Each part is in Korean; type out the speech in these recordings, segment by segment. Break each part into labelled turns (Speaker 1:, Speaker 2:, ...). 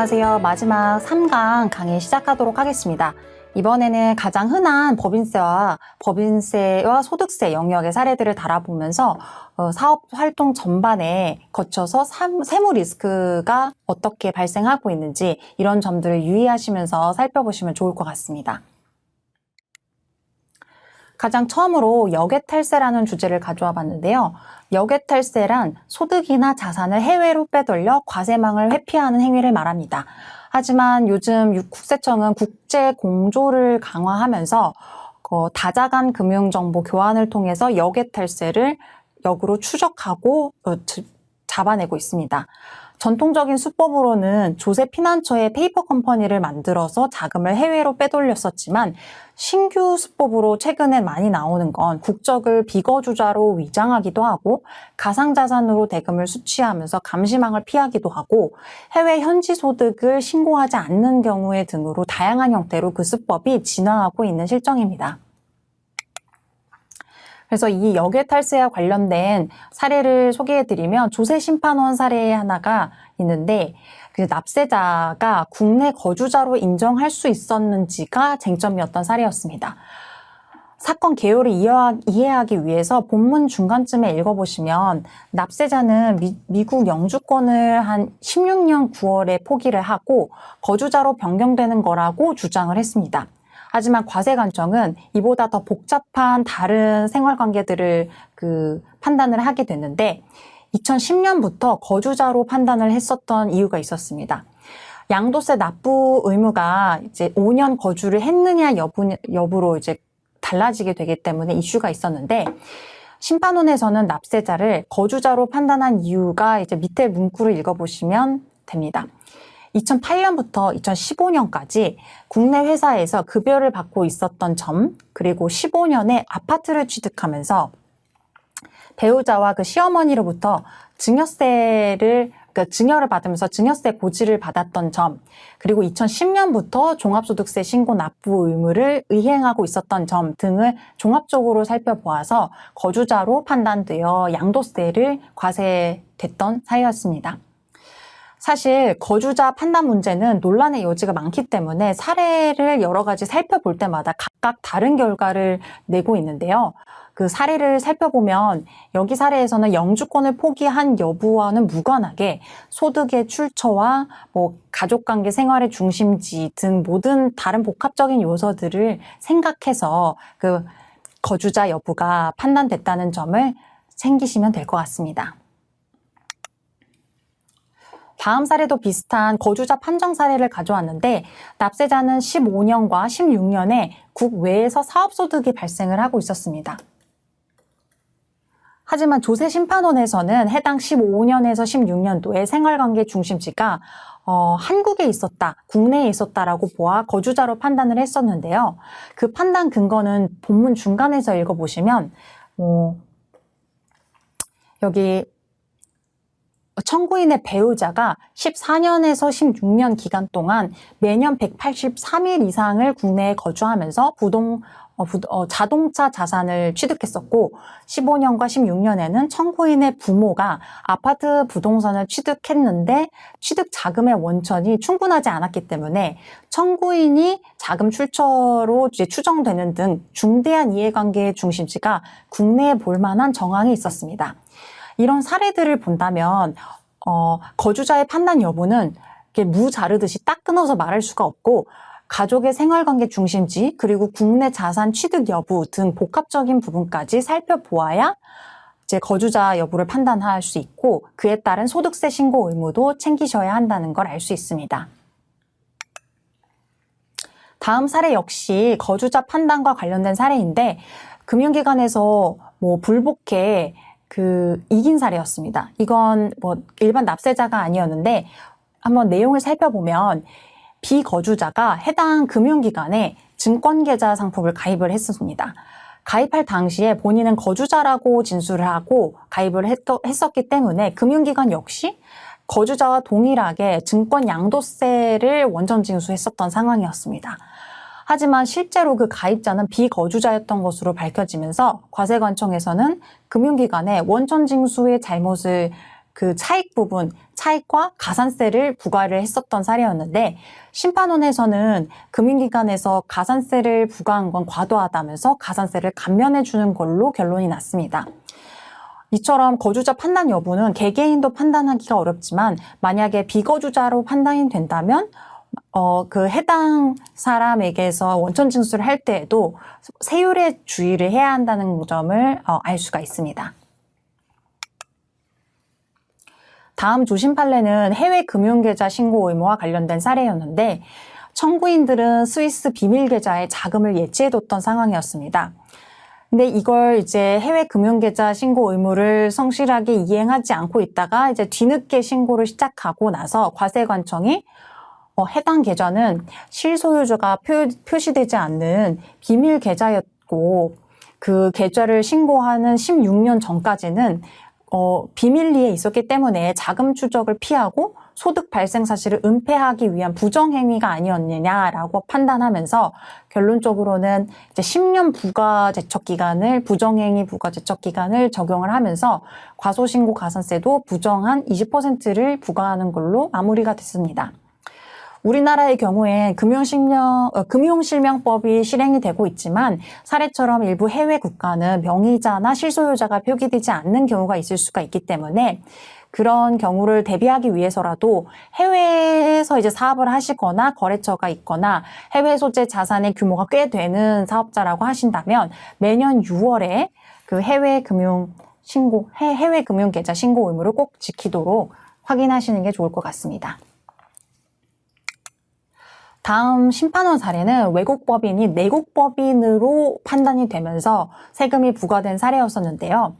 Speaker 1: 안녕하세요. 마지막 3강 강의 시작하도록 하겠습니다. 이번에는 가장 흔한 법인세와 법인세와 소득세 영역의 사례들을 달아보면서 어, 사업 활동 전반에 거쳐서 삼- 세무 리스크가 어떻게 발생하고 있는지 이런 점들을 유의하시면서 살펴보시면 좋을 것 같습니다. 가장 처음으로 역외탈세라는 주제를 가져와 봤는데요. 역외탈세란 소득이나 자산을 해외로 빼돌려 과세망을 회피하는 행위를 말합니다. 하지만 요즘 유- 국세청은 국제 공조를 강화하면서 어, 다자간 금융정보 교환을 통해서 역외탈세를 역으로 추적하고 어, 지- 잡아내고 있습니다. 전통적인 수법으로는 조세 피난처에 페이퍼 컴퍼니를 만들어서 자금을 해외로 빼돌렸었지만 신규 수법으로 최근에 많이 나오는 건 국적을 비거주자로 위장하기도 하고 가상자산으로 대금을 수취하면서 감시망을 피하기도 하고 해외 현지 소득을 신고하지 않는 경우에 등으로 다양한 형태로 그 수법이 진화하고 있는 실정입니다. 그래서 이 역외 탈세와 관련된 사례를 소개해드리면 조세 심판원 사례 하나가 있는데 그 납세자가 국내 거주자로 인정할 수 있었는지가 쟁점이었던 사례였습니다. 사건 개요를 이해하- 이해하기 위해서 본문 중간쯤에 읽어보시면 납세자는 미, 국 영주권을 한 16년 9월에 포기를 하고 거주자로 변경되는 거라고 주장을 했습니다. 하지만 과세관청은 이보다 더 복잡한 다른 생활 관계들을 그 판단을 하게 됐는데 2010년부터 거주자로 판단을 했었던 이유가 있었습니다. 양도세 납부 의무가 이제 5년 거주를 했느냐 여부, 여부로 이제 달라지게 되기 때문에 이슈가 있었는데 심판원에서는 납세자를 거주자로 판단한 이유가 이제 밑에 문구를 읽어보시면 됩니다. 2008년부터 2015년까지 국내 회사에서 급여를 받고 있었던 점, 그리고 15년에 아파트를 취득하면서 배우자와 그 시어머니로부터 증여세를 그러니까 증여를 받으면서 증여세 고지를 받았던 점, 그리고 2010년부터 종합소득세 신고 납부 의무를 의행하고 있었던 점 등을 종합적으로 살펴보아서 거주자로 판단되어 양도세를 과세됐던 사유였습니다. 사실 거주자 판단 문제는 논란의 여지가 많기 때문에 사례를 여러 가지 살펴볼 때마다 각각 다른 결과를 내고 있는데요. 그 사례를 살펴보면 여기 사례에서는 영주권을 포기한 여부와는 무관하게 소득의 출처와 뭐 가족관계 생활의 중심지 등 모든 다른 복합적인 요소들을 생각해서 그 거주자 여부가 판단됐다는 점을 챙기시면 될 것 같습니다. 다음 사례도 비슷한 거주자 판정 사례를 가져왔는데 납세자는 15년과 16년에 국외에서 사업소득이 발생을 하고 있었습니다. 하지만 조세 심판원에서는 해당 15년에서 16년도에 생활관계 중심지가 어, 한국에 있었다, 국내에 있었다라고 보아 거주자로 판단을 했었는데요. 그 판단 근거는 본문 중간에서 읽어보시면 어, 여기 청구인의 배우자가 14년에서 16년 기간 동안 매년 183일 이상을 국내에 거주하면서 부동 어, 부, 어, 자동차 자산을 취득했었고 15년과 16년에는 청구인의 부모가 아파트 부동산을 취득했는데 취득 자금의 원천이 충분하지 않았기 때문에 청구인이 자금 출처로 추정되는 등 중대한 이해관계의 중심지가 국내에 볼 만한 정황이 있었습니다. 이런 사례들을 본다면 어, 거주자의 판단 여부는 이렇게 무 자르듯이 딱 끊어서 말할 수가 없고 가족의 생활관계 중심지 그리고 국내 자산 취득 여부 등 복합적인 부분까지 살펴보아야 이제 거주자 여부를 판단할 수 있고 그에 따른 소득세 신고 의무도 챙기셔야 한다는 걸 알 수 있습니다. 다음 사례 역시 거주자 판단과 관련된 사례인데 금융기관에서 뭐 불복해 그 이긴 사례였습니다. 이건 뭐 일반 납세자가 아니었는데 한번 내용을 살펴보면 비거주자가 해당 금융기관에 증권계좌 상품을 가입을 했었습니다. 가입할 당시에 본인은 거주자라고 진술을 하고 가입을 했, 했었기 때문에 금융기관 역시 거주자와 동일하게 증권 양도세를 원천 징수했었던 상황이었습니다. 하지만 실제로 그 가입자는 비거주자였던 것으로 밝혀지면서 과세관청에서는 금융기관에 원천 징수의 잘못을 그그 차익 부분, 차익과 가산세를 부과를 했었던 사례였는데 심판원에서는 금융기관에서 가산세를 부과한 건 과도하다면서 가산세를 감면해 주는 걸로 결론이 났습니다. 이처럼 거주자 판단 여부는 개개인도 판단하기가 어렵지만 만약에 비거주자로 판단이 된다면 어, 그 해당 사람에게서 원천 징수를 할 때에도 세율에 주의를 해야 한다는 점을 어, 알 수가 있습니다. 다음 조심 판례는 해외 금융계좌 신고 의무와 관련된 사례였는데 청구인들은 스위스 비밀 계좌에 자금을 예치해뒀던 상황이었습니다. 근데 이걸 이제 해외 금융계좌 신고 의무를 성실하게 이행하지 않고 있다가 이제 뒤늦게 신고를 시작하고 나서 과세관청이 어, 해당 계좌는 실소유주가 표, 표시되지 않는 비밀 계좌였고 그 계좌를 신고하는 16년 전까지는 어, 비밀리에 있었기 때문에 자금 추적을 피하고 소득 발생 사실을 은폐하기 위한 부정행위가 아니었느냐라고 판단하면서 결론적으로는 이제 10년 부가 제척 기간을 부정행위 부가 제척 기간을 적용을 하면서 과소신고 가산세도 부정한 20%를 부과하는 걸로 마무리가 됐습니다. 우리나라의 경우에 금융실명, 어, 금융실명법이 실행이 되고 있지만 사례처럼 일부 해외 국가는 명의자나 실소유자가 표기되지 않는 경우가 있을 수가 있기 때문에 그런 경우를 대비하기 위해서라도 해외에서 이제 사업을 하시거나 거래처가 있거나 해외 소재 자산의 규모가 꽤 되는 사업자라고 하신다면 매년 6월에 그 해외 금융 신고, 해- 해외 금융 계좌 신고 의무를 꼭 지키도록 확인하시는 게 좋을 것 같습니다. 다음 심판원 사례는 외국 법인이 내국 법인으로 판단이 되면서 세금이 부과된 사례였었는데요.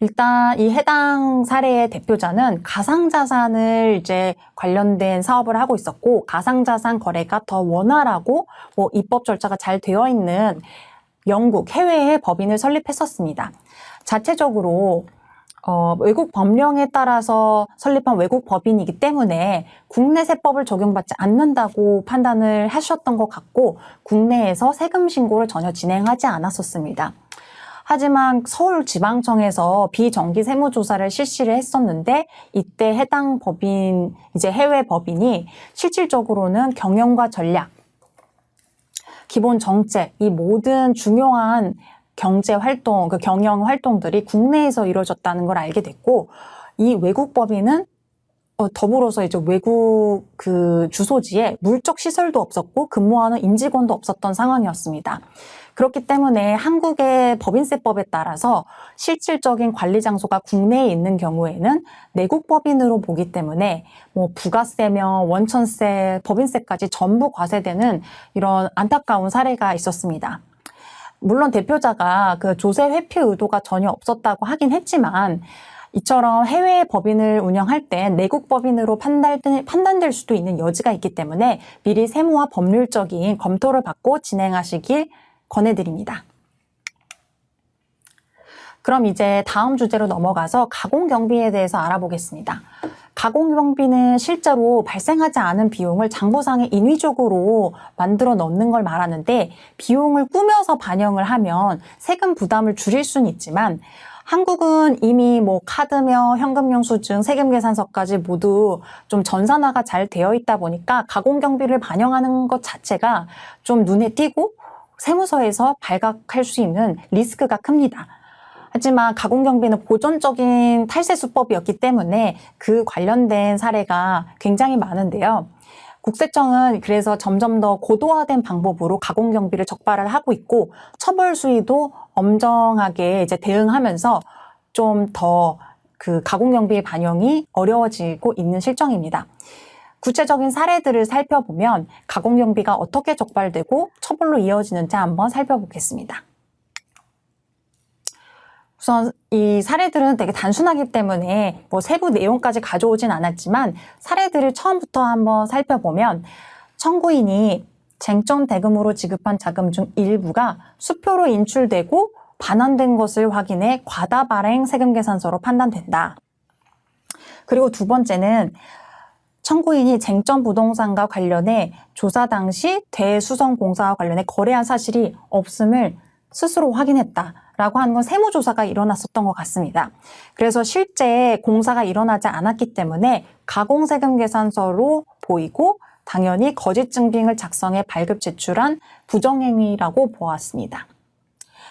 Speaker 1: 일단 이 해당 사례의 대표자는 가상자산을 이제 관련된 사업을 하고 있었고 가상자산 거래가 더 원활하고 뭐 입법 절차가 잘 되어 있는 영국 해외에 법인을 설립했었습니다. 자체적으로 어, 외국 법령에 따라서 설립한 외국 법인이기 때문에 국내 세법을 적용받지 않는다고 판단을 하셨던 것 같고 국내에서 세금 신고를 전혀 진행하지 않았었습니다. 하지만 서울지방청에서 비정기 세무조사를 실시를 했었는데 이때 해당 법인 이제 해외 법인이 실질적으로는 경영과 전략, 기본 정책 이 모든 중요한 경제 활동, 그 경영 활동들이 국내에서 이루어졌다는 걸 알게 됐고 이 외국 법인은 어, 더불어서 이제 외국 그 주소지에 물적 시설도 없었고 근무하는 임직원도 없었던 상황이었습니다. 그렇기 때문에 한국의 법인세법에 따라서 실질적인 관리 장소가 국내에 있는 경우에는 내국 법인으로 보기 때문에 뭐 부가세며 원천세, 법인세까지 전부 과세되는 이런 안타까운 사례가 있었습니다. 물론 대표자가 그 조세 회피 의도가 전혀 없었다고 하긴 했지만 이처럼 해외 법인을 운영할 때 내국 법인으로 판단, 판단 될 수도 있는 여지가 있기 때문에 미리 세무와 법률적인 검토를 받고 진행하시길 권해드립니다. 그럼 이제 다음 주제로 넘어가서 가공 경비에 대해서 알아보겠습니다. 가공경비는 실제로 발생하지 않은 비용을 장부상에 인위적으로 만들어 넣는 걸 말하는데 비용을 꾸며서 반영을 하면 세금 부담을 줄일 수는 있지만 한국은 이미 뭐 카드며 현금 영수증, 세금 계산서까지 모두 좀 전산화가 잘 되어 있다 보니까 가공경비를 반영하는 것 자체가 좀 눈에 띄고 세무서에서 발각할 수 있는 리스크가 큽니다. 하지만 가공경비는 보존적인 탈세 수법이었기 때문에 그 관련된 사례가 굉장히 많은데요. 국세청은 그래서 점점 더 고도화된 방법으로 가공 경비를 적발을 하고 있고 처벌 수위도 엄정하게 이제 대응하면서 좀 더 그 가공 경비의 반영이 어려워지고 있는 실정입니다. 구체적인 사례들을 살펴보면 가공 경비가 어떻게 적발되고 처벌로 이어지는지 한번 살펴보겠습니다. 우선 이 사례들은 되게 단순하기 때문에 뭐 세부 내용까지 가져오진 않았지만 사례들을 처음부터 한번 살펴보면 청구인이 쟁점 대금으로 지급한 자금 중 일부가 수표로 인출되고 반환된 것을 확인해 과다 발행 세금 계산서로 판단된다. 그리고 두 번째는 청구인이 쟁점 부동산과 관련해 조사 당시 대수성 공사와 관련해 거래한 사실이 없음을 스스로 확인했다 라고 하는 건 세무조사가 일어났었던 것 같습니다. 그래서 실제 공사가 일어나지 않았기 때문에 가공세금 계산서로 보이고 당연히 거짓 증빙을 작성해 발급 제출한 부정행위라고 보았습니다.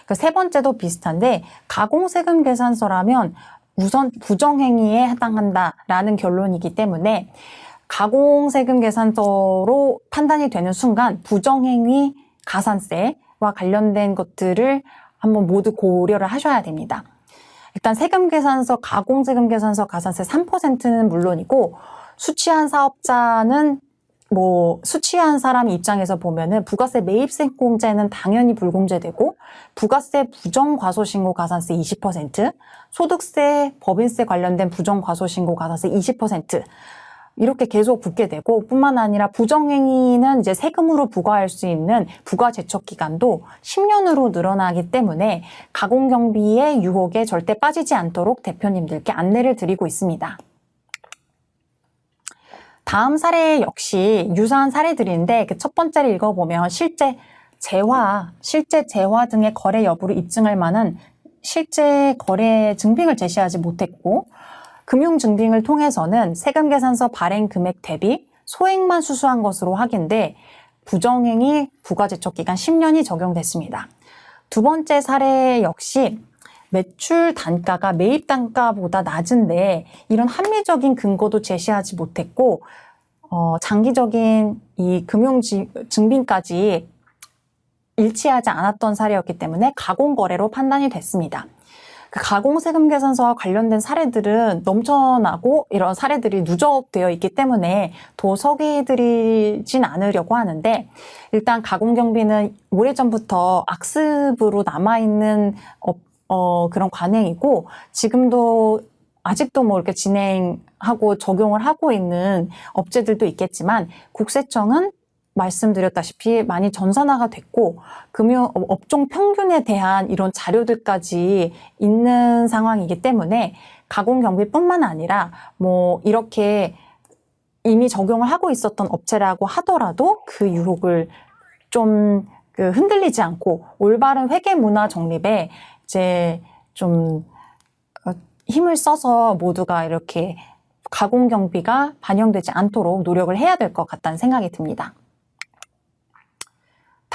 Speaker 1: 그 세 번째도 비슷한데 가공세금 계산서라면 우선 부정행위에 해당한다라는 결론이기 때문에 가공세금 계산서로 판단이 되는 순간 부정행위 가산세와 관련된 것들을 한번 모두 고려를 하셔야 됩니다. 일단 세금 계산서, 가공 세금 계산서 가산세 3%는 물론이고 수취한 사업자는 뭐 수취한 사람 입장에서 보면은 부가세 매입세 공제는 당연히 불공제되고 부가세 부정 과소 신고 가산세 20%, 소득세, 법인세 관련된 부정 과소 신고 가산세 20% 이렇게 계속 붙게 되고 뿐만 아니라 부정행위는 이제 세금으로 부과할 수 있는 부과 제척 기간도 10년으로 늘어나기 때문에 가공 경비의 유혹에 절대 빠지지 않도록 대표님들께 안내를 드리고 있습니다. 다음 사례 역시 유사한 사례들인데 그 첫 번째를 읽어보면 실제 재화, 실제 재화 등의 거래 여부를 입증할 만한 실제 거래 증빙을 제시하지 못했고 금융 증빙을 통해서는 세금 계산서 발행 금액 대비 소액만 수수한 것으로 확인돼 부정행위 부가제척 기간 10년이 적용됐습니다. 두 번째 사례 역시 매출 단가가 매입 단가보다 낮은데 이런 합리적인 근거도 제시하지 못했고 어, 장기적인 이 금융 지- 증빙까지 일치하지 않았던 사례였기 때문에 가공 거래로 판단이 됐습니다. 그 가공 세금 계산서와 관련된 사례들은 넘쳐나고 이런 사례들이 누적되어 있기 때문에 더 소개해드리진 않으려고 하는데 일단 가공 경비는 오래전부터 악습으로 남아있는 업, 어, 그런 관행이고 지금도 아직도 뭐 이렇게 진행하고 적용을 하고 있는 업체들도 있겠지만 국세청은 말씀드렸다시피 많이 전산화가 됐고 금융 어, 업종 평균에 대한 이런 자료들까지 있는 상황이기 때문에 가공 경비뿐만 아니라 뭐 이렇게 이미 적용을 하고 있었던 업체라고 하더라도 그 유혹을 좀 그 흔들리지 않고 올바른 회계 문화 정립에 이제 좀 어, 힘을 써서 모두가 이렇게 가공 경비가 반영되지 않도록 노력을 해야 될 것 같다는 생각이 듭니다.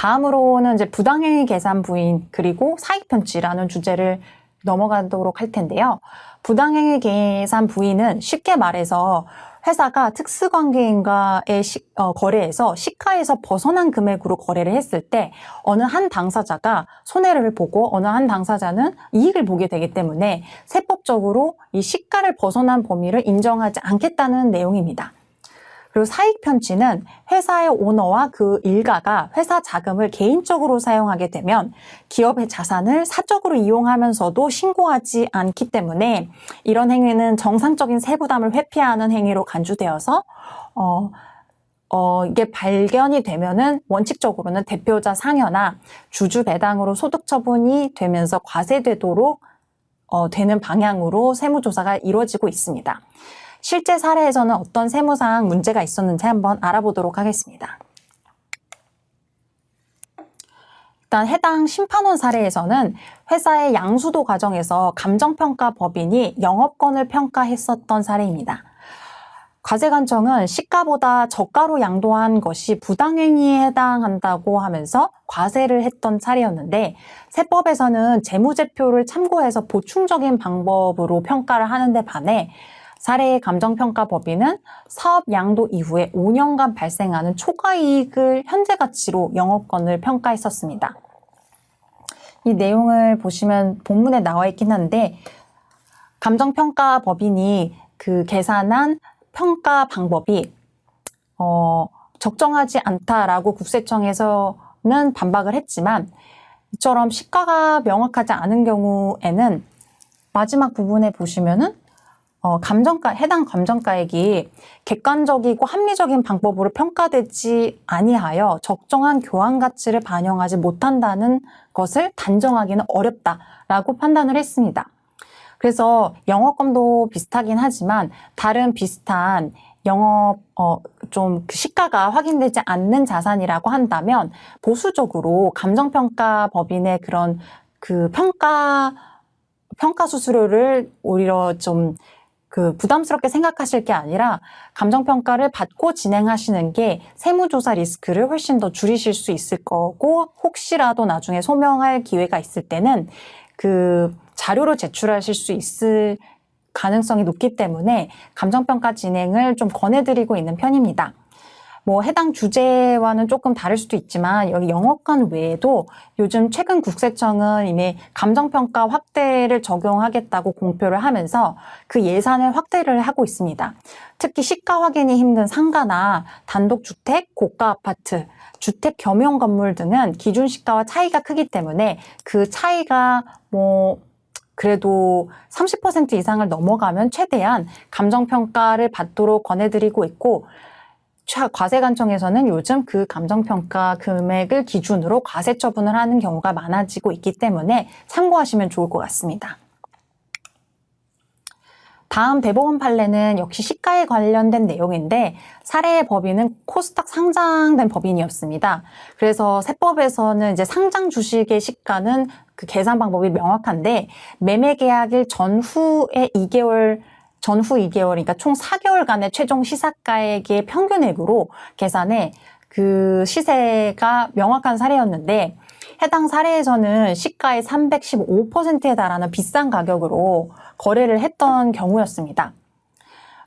Speaker 1: 다음으로는 이제 부당행위 계산 부인 그리고 사익 편취라는 주제를 넘어가도록 할 텐데요. 부당행위 계산 부인은 쉽게 말해서 회사가 특수관계인과의 시- 어, 거래에서 시가에서 벗어난 금액으로 거래를 했을 때 어느 한 당사자가 손해를 보고 어느 한 당사자는 이익을 보게 되기 때문에 세법적으로 이 시가를 벗어난 범위를 인정하지 않겠다는 내용입니다. 그리고 사익 편취는 회사의 오너와 그 일가가 회사 자금을 개인적으로 사용하게 되면 기업의 자산을 사적으로 이용하면서도 신고하지 않기 때문에 이런 행위는 정상적인 세부담을 회피하는 행위로 간주되어서 어, 어, 이게 발견이 되면은 원칙적으로는 대표자 상여나 주주 배당으로 소득 처분이 되면서 과세되도록 어, 되는 방향으로 세무조사가 이루어지고 있습니다. 실제 사례에서는 어떤 세무상 문제가 있었는지 한번 알아보도록 하겠습니다. 일단 해당 심판원 사례에서는 회사의 양수도 과정에서 감정평가 법인이 영업권을 평가했었던 사례입니다. 과세관청은 시가보다 저가로 양도한 것이 부당행위에 해당한다고 하면서 과세를 했던 사례였는데 세법에서는 재무제표를 참고해서 보충적인 방법으로 평가를 하는데 반해 사례의 감정평가 법인은 사업 양도 이후에 5년간 발생하는 초과이익을 현재 가치로 영업권을 평가했었습니다. 이 내용을 보시면 본문에 나와 있긴 한데 감정평가 법인이 그 계산한 평가 방법이 어, 적정하지 않다라고 국세청에서는 반박을 했지만 이처럼 시가가 명확하지 않은 경우에는 마지막 부분에 보시면은 어, 감정가, 해당 감정가액이 객관적이고 합리적인 방법으로 평가되지 아니하여 적정한 교환 가치를 반영하지 못한다는 것을 단정하기는 어렵다라고 판단을 했습니다. 그래서 영업권도 비슷하긴 하지만 다른 비슷한 영업 어, 좀그 시가가 확인되지 않는 자산이라고 한다면 보수적으로 감정평가 법인의 그런 그 평가 평가 수수료를 오히려 좀 그 부담스럽게 생각하실 게 아니라 감정평가를 받고 진행하시는 게 세무조사 리스크를 훨씬 더 줄이실 수 있을 거고 혹시라도 나중에 소명할 기회가 있을 때는 그 자료로 제출하실 수 있을 가능성이 높기 때문에 감정평가 진행을 좀 권해드리고 있는 편입니다. 뭐 해당 주제와는 조금 다를 수도 있지만 여기 영업관 외에도 요즘 최근 국세청은 이미 감정평가 확대를 적용하겠다고 공표를 하면서 그 예산을 확대를 하고 있습니다. 특히 시가 확인이 힘든 상가나 단독주택, 고가 아파트, 주택 겸용 건물 등은 기준 시가와 차이가 크기 때문에 그 차이가 뭐 그래도 30% 이상을 넘어가면 최대한 감정평가를 받도록 권해드리고 있고 차- 과세관청에서는 요즘 그 감정평가 금액을 기준으로 과세 처분을 하는 경우가 많아지고 있기 때문에 참고하시면 좋을 것 같습니다. 다음 대법원 판례는 역시 시가에 관련된 내용인데 사례의 법인은 코스닥 상장된 법인이었습니다. 그래서 세법에서는 이제 상장 주식의 시가는 그 계산 방법이 명확한데 매매 계약일 전후에 2개월 전후 2개월, 그러니까 총 4개월간의 최종 시사가액의 평균액으로 계산해 그 시세가 명확한 사례였는데 해당 사례에서는 시가의 315%에 달하는 비싼 가격으로 거래를 했던 경우였습니다.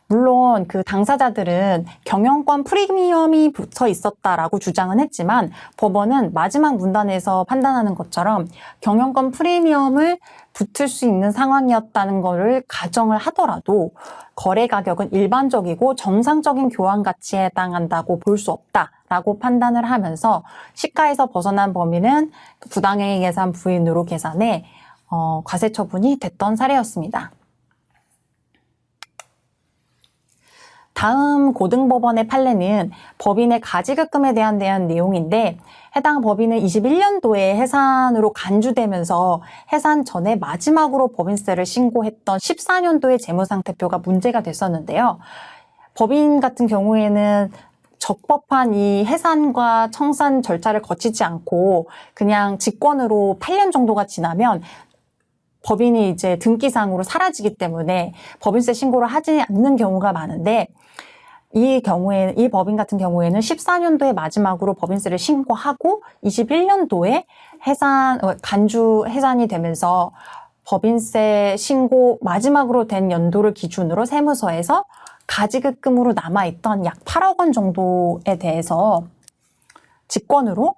Speaker 1: 물론 그 당사자들은 경영권 프리미엄이 붙어 있었다라고 주장은 했지만 법원은 마지막 문단에서 판단하는 것처럼 경영권 프리미엄을 붙을 수 있는 상황이었다는 것을 가정을 하더라도 거래 가격은 일반적이고 정상적인 교환 가치에 해당한다고 볼 수 없다 라고 판단을 하면서 시가에서 벗어난 범위는 부당행위 계산 부인으로 계산해 어, 과세 처분이 됐던 사례였습니다. 다음 고등법원의 판례는 법인의 가지급금에 대한 대한 내용인데 해당 법인은 21년도에 해산으로 간주되면서 해산 전에 마지막으로 법인세를 신고했던 14년도의 재무상태표가 문제가 됐었는데요. 법인 같은 경우에는 적법한 이 해산과 청산 절차를 거치지 않고 그냥 직권으로 8년 정도가 지나면 법인이 이제 등기상으로 사라지기 때문에 법인세 신고를 하지 않는 경우가 많은데 이 경우에 이 법인 같은 경우에는 14년도에 마지막으로 법인세를 신고하고 21년도에 해산 어, 간주 해산이 되면서 법인세 신고 마지막으로 된 연도를 기준으로 세무서에서 가지급금으로 남아 있던 약 8억 원 정도에 대해서 직권으로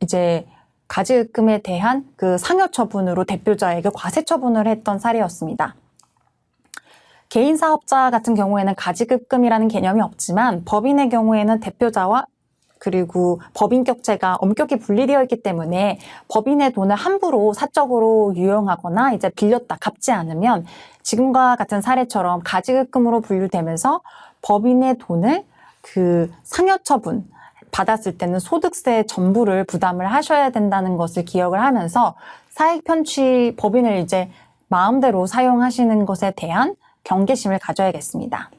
Speaker 1: 이제 가지급금에 대한 그 상여 처분으로 대표자에게 과세 처분을 했던 사례였습니다. 개인 사업자 같은 경우에는 가지급금이라는 개념이 없지만 법인의 경우에는 대표자와 그리고 법인격제가 엄격히 분리되어 있기 때문에 법인의 돈을 함부로 사적으로 유용하거나 이제 빌렸다 갚지 않으면 지금과 같은 사례처럼 가지급금으로 분류되면서 법인의 돈을 그 상여 처분 받았을 때는 소득세 전부를 부담을 하셔야 된다는 것을 기억을 하면서 사익 편취 법인을 이제 마음대로 사용하시는 것에 대한 경계심을 가져야겠습니다.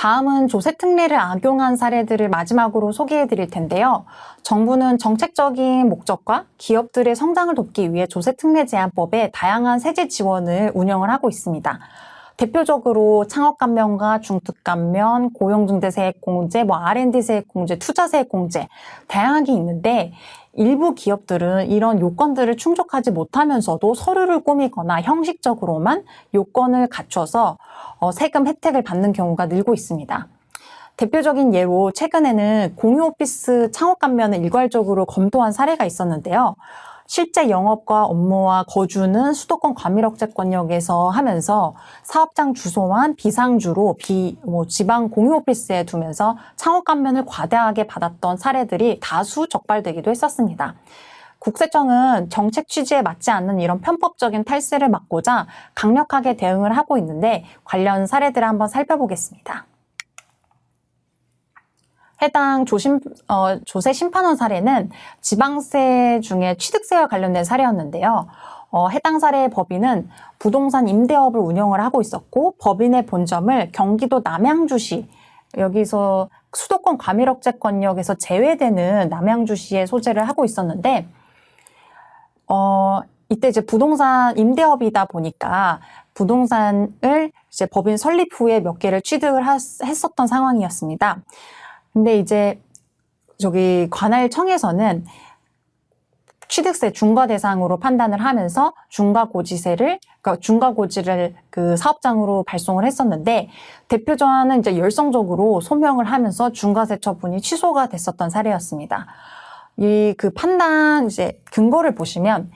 Speaker 1: 다음은 조세 특례를 악용한 사례들을 마지막으로 소개해 드릴 텐데요. 정부는 정책적인 목적과 기업들의 성장을 돕기 위해 조세 특례 제한법에 다양한 세제 지원을 운영을 하고 있습니다. 대표적으로 창업 감면과 중특 감면, 고용중대 세액 공제, 뭐 R&D 세액 공제, 투자 세액 공제 다양하게 있는데 일부 기업들은 이런 요건들을 충족하지 못하면서도 서류를 꾸미거나 형식적으로만 요건을 갖춰서 어, 세금 혜택을 받는 경우가 늘고 있습니다. 대표적인 예로 최근에는 공유 오피스 창업 감면을 일괄적으로 검토한 사례가 있었는데요. 실제 영업과 업무와 거주는 수도권 과밀억제권역에서 하면서 사업장 주소만 비상주로 비, 뭐 지방 공유 오피스에 두면서 창업 감면을 과다하게 받았던 사례들이 다수 적발되기도 했었습니다. 국세청은 정책 취지에 맞지 않는 이런 편법적인 탈세를 막고자 강력하게 대응을 하고 있는데 관련 사례들을 한번 살펴보겠습니다. 해당 조심, 어, 조세 심판원 사례는 지방세 중에 취득세와 관련된 사례였는데요. 어, 해당 사례의 법인은 부동산 임대업을 운영을 하고 있었고 법인의 본점을 경기도 남양주시 여기서 수도권 과밀억제권역에서 제외되는 남양주시에 소재를 하고 있었는데 어, 이때 이제 부동산 임대업이다 보니까 부동산을 이제 법인 설립 후에 몇 개를 취득을 하- 했었던 상황이었습니다. 근데 이제 저기 관할청에서는 취득세 중과 대상으로 판단을 하면서 중과 고지세를 그러니까 중과 고지를 그 사업장으로 발송을 했었는데 대표자는 이제 열성적으로 소명을 하면서 중과세 처분이 취소가 됐었던 사례였습니다. 이 그 판단 이제 근거를 보시면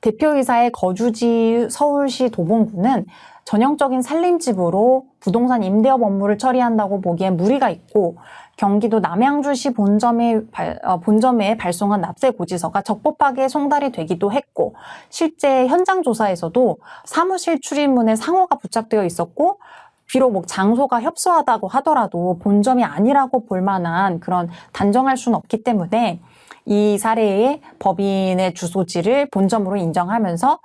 Speaker 1: 대표이사의 거주지 서울시 도봉구는 전형적인 살림집으로 부동산 임대업 업무를 처리한다고 보기엔 무리가 있고 경기도 남양주시 본점에, 발- 어, 본점에 발송한 납세 고지서가 적법하게 송달이 되기도 했고 실제 현장 조사에서도 사무실 출입문에 상호가 부착되어 있었고 비록 뭐 장소가 협소하다고 하더라도 본점이 아니라고 볼 만한 그런 단정할 수는 없기 때문에 이 사례의 법인의 주소지를 본점으로 인정하면서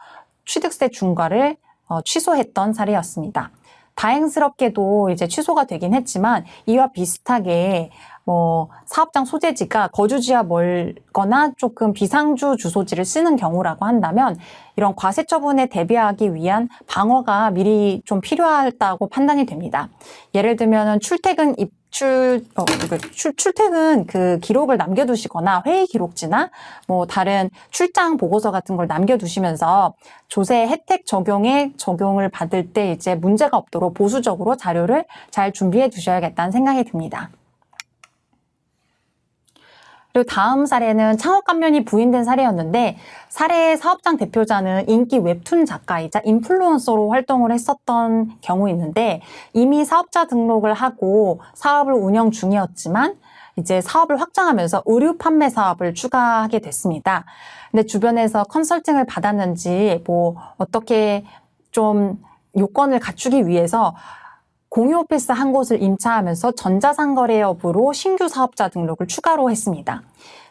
Speaker 1: 취득세 중과를 어, 취소했던 사례였습니다. 다행스럽게도 이제 취소가 되긴 했지만 이와 비슷하게 뭐 사업장 소재지가 거주지와 멀거나 조금 비상주 주소지를 쓰는 경우라고 한다면 이런 과세 처분에 대비하기 위한 방어가 미리 좀 필요하다고 판단이 됩니다. 예를 들면은 출퇴근 입 출 어, 그 출, 출퇴근 그 기록을 남겨두시거나 회의 기록지나 뭐 다른 출장 보고서 같은 걸 남겨두시면서 조세 혜택 적용에 적용을 받을 때 이제 문제가 없도록 보수적으로 자료를 잘 준비해 두셔야겠다는 생각이 듭니다. 그리고 다음 사례는 창업 감면이 부인된 사례였는데 사례의 사업장 대표자는 인기 웹툰 작가이자 인플루언서로 활동을 했었던 경우 있는데 이미 사업자 등록을 하고 사업을 운영 중이었지만 이제 사업을 확장하면서 의류 판매 사업을 추가하게 됐습니다. 근데 주변에서 컨설팅을 받았는지 뭐 어떻게 좀 요건을 갖추기 위해서 공유 오피스 한 곳을 임차하면서 전자상거래 여부로 신규 사업자 등록을 추가로 했습니다.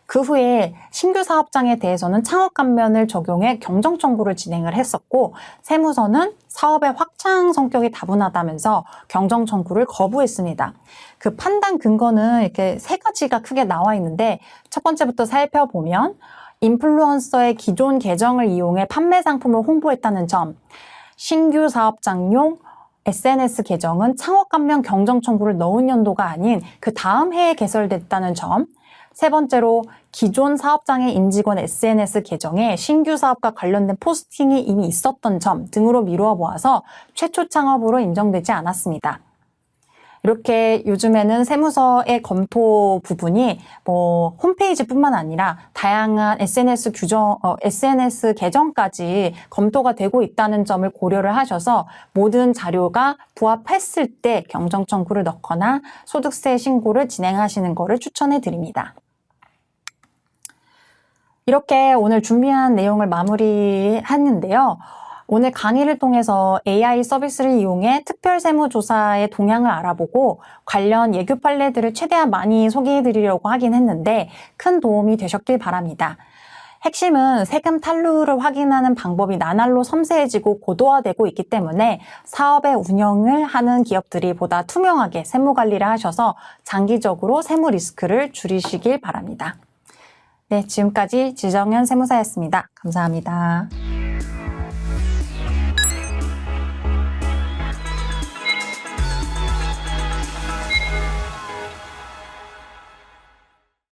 Speaker 1: 그 후에 신규 사업장에 대해서는 창업 감면을 적용해 경정 청구를 진행을 했었고 세무서는 사업의 확장 성격이 다분하다면서 경정 청구를 거부했습니다. 그 판단 근거는 이렇게 세 가지가 크게 나와 있는데 첫 번째부터 살펴보면 인플루언서의 기존 계정을 이용해 판매 상품을 홍보했다는 점, 신규 사업장용 SNS 계정은 창업 감면 경정 청구를 넣은 연도가 아닌 그 다음 해에 개설됐다는 점. 세 번째로 기존 사업장의 임직원 SNS 계정에 신규 사업과 관련된 포스팅이 이미 있었던 점 등으로 미루어 보아서 최초 창업으로 인정되지 않았습니다. 이렇게 요즘에는 세무서의 검토 부분이 뭐 홈페이지뿐만 아니라 다양한 SNS 규정, 어, SNS 계정까지 검토가 되고 있다는 점을 고려를 하셔서 모든 자료가 부합했을 때 경정 청구를 넣거나 소득세 신고를 진행하시는 것을 추천해 드립니다. 이렇게 오늘 준비한 내용을 마무리했는데요. 오늘 강의를 통해서 AI 서비스를 이용해 특별 세무조사의 동향을 알아보고 관련 예규 판례들을 최대한 많이 소개해 드리려고 하긴 했는데 큰 도움이 되셨길 바랍니다. 핵심은 세금 탈루를 확인하는 방법이 나날로 섬세해지고 고도화되고 있기 때문에 사업의 운영을 하는 기업들이 보다 투명하게 세무 관리를 하셔서 장기적으로 세무 리스크를 줄이시길 바랍니다. 네, 지금까지 지정현 세무사였습니다. 감사합니다.